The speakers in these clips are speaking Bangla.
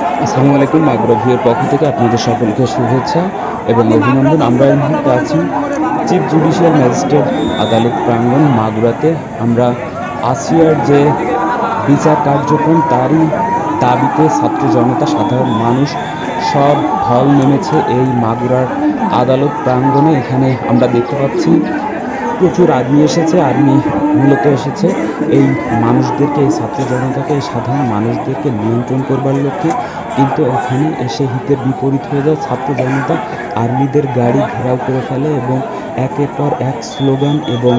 আসসালামু আলাইকুম, মাগুরা পক্ষ থেকে আপনাদের সকলকে শুভেচ্ছা এবং অভিনন্দন। আমরা এই মুহূর্তে আছি চিফ জুডিশিয়াল ম্যাজিস্ট্রেট আদালত প্রাঙ্গণ মাগুরাতে। আমরা আসিয়ার যে বিচার কার্যক্রম, তারই দাবিতে ছাত্র জনতা, সাধারণ মানুষ সব ঢল নেমেছে এই মাগুরার আদালত প্রাঙ্গণে। এখানে আমরা দেখতে পাচ্ছি, প্রচুর আর্মি এসেছে। আর্মি মূলত এসেছে এই মানুষদেরকে, এই ছাত্র জনতাকে, এই সাধারণ মানুষদেরকে নিয়ন্ত্রণ করবার লক্ষ্যে। কিন্তু এখানে এসে হিতের বিপরীত হয়ে যায়। ছাত্র জনতা আর্মিদের গাড়ি ঘেরাও করে ফেলে এবং একের পর এক স্লোগান এবং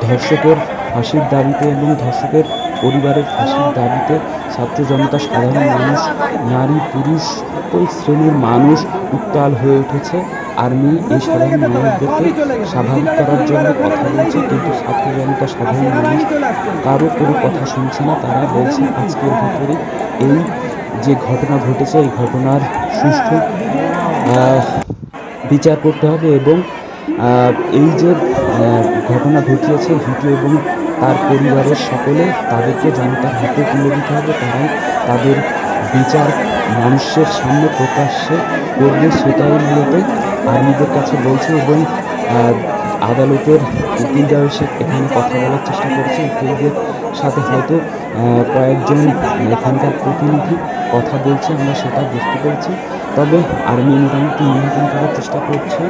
ধর্ষকের ফাঁসির দাবিতে এবং ধর্ষকের পরিবারের ফাঁসির দাবিতে ছাত্র জনতা, সাধারণ মানুষ, নারী, পুরুষ, সকল শ্রেণির মানুষ উত্তাল হয়ে উঠেছে। আর্মি এই সাধারণ মানুষদেরকে স্বাভাবিক করার জন্য কথা বলছে, কিন্তু ছাত্র জনতা সাধারণ মানুষ কারও কোনো কথা শুনছে না। তারা বলছে, আজকের ভিতরে এই যে ঘটনা ঘটেছে, এই ঘটনার সুষ্ঠু বিচার করতে হবে এবং এই যে ঘটনা ঘটিয়েছে হিটু এবং তার পরিবারের সকলে তাদেরকে জনতার হাতে তুলে দিতে হবে। তারাই তাদের বিচার মানুষের সামনে প্রকাশ্যে করবে সেটাই মূলত আর্মিদের কাছে বলছে এবং আদালতের উকিলরাও এসে এখানে কথা বলার চেষ্টা করছে। উকিলদের সাথে হয়তো কয়েকজন এখানকার প্রতিনিধি কথা বলছে, আমরা সেটা বুঝতে পেরেছি। তবে আর্মি মোটামুটি নিয়ন্ত্রণ করার চেষ্টা করছে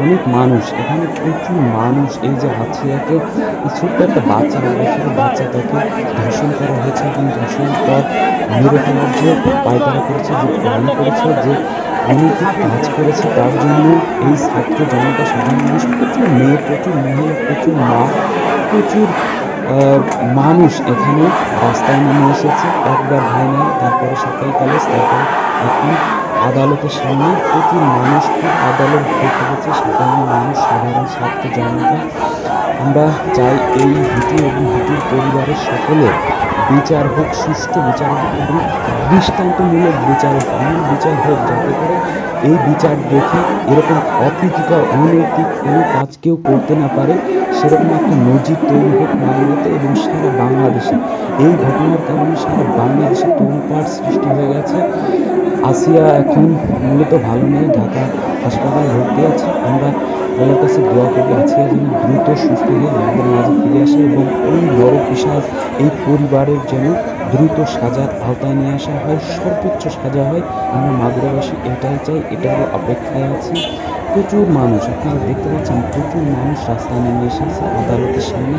অনেক মানুষ, এখানে প্রচুর মানুষ, এই যে হাসিয়াকে এই ছোট্ট একটা বাচ্চা এক বছরের বাচ্চা তাকে ধর্ষণ করা হয়েছে এবং ধর্ষণ পর মেরে ফেলার যে পায়তারা করেছে, যে প্ল্যান করেছে, যে অনেক কাজ করেছে, তার জন্য এই ছাত্র জনতা, সাধারণ মানুষ, প্রচুর মেয়ে, প্রচুর মহিলা, প্রচুর মা, প্রচুর মানুষ এখানে রাস্তায় নেমে এসেছে। একবার ভাই নাই, তারপরে সকাল কলেজ তারপরে এখন আদালতের সামনে প্রচুর মানুষ আদালত দেখতে পাচ্ছে সাধারণ মানুষ সাধারণ ছাত্র জনতা আমরা চাই এই হিটু এবং হিটুর পরিবারের সকলে বিচার হোক, সুষ্ঠু বিচার হোক এবং দৃষ্টান্তমূলক বিচার হোক, এমন বিচার হোক যাতে করে এই বিচার দেখে এরকম অপ্রীতিকর, অনৈতিক কোনো কাজ কেউ করতে না পারে, সেরকম একটা নজির তৈরি হোক মাগুরাতে এবং সারা বাংলাদেশে। এই ঘটনার কারণে সারা বাংলাদেশে তোলপাড় সৃষ্টি হয়ে গেছে। আসিয়া এখন মূলত ভালো নেই, ঢাকা হাসপাতালে ভর্তি আছে। আমরা আল্লাহর কাছে দোয়া করি আসিয়া যেন দ্রুত সুস্থ হয়ে আমাদের মাঝে ফিরে আসে এবং এই বড় পিসাজ, এই পরিবারের যেন দ্রুত সাজার আওতায় নিয়ে আসা হয়, সর্বোচ্চ সাজা হয়। আমরা মাগুরাবাসী এটাই চাই এটারও অপেক্ষায় আছি। প্রচুর মানুষ, আপনারা দেখতে পাচ্ছেন, প্রচুর মানুষ রাস্তায় নেমে এসেছে, আদালতের সামনে।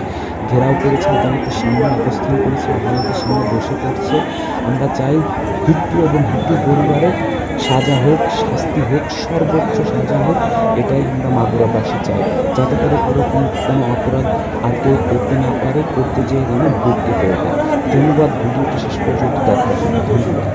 ঘেরাও করেছে, আদালতের সামনে অবস্থান করেছে, আদালতের সামনে বসে পড়ছে আমরা চাই হিট্টু এবং হিট্টু পরিবারের সাজা হোক, শাস্তি হোক, সর্বোচ্চ সাজা হোক, এটাই আমরা মাগুরাবাসী চাই। যাতে করে এরকম কোনো অপরাধ আর কেউ করতে না পারে করতে যেয়ে যেন ভুগতে পেরে ধন্যবাদ, ভিডিওটি শেষ পর্যন্ত দেখার জন্য। ধন্যবাদ।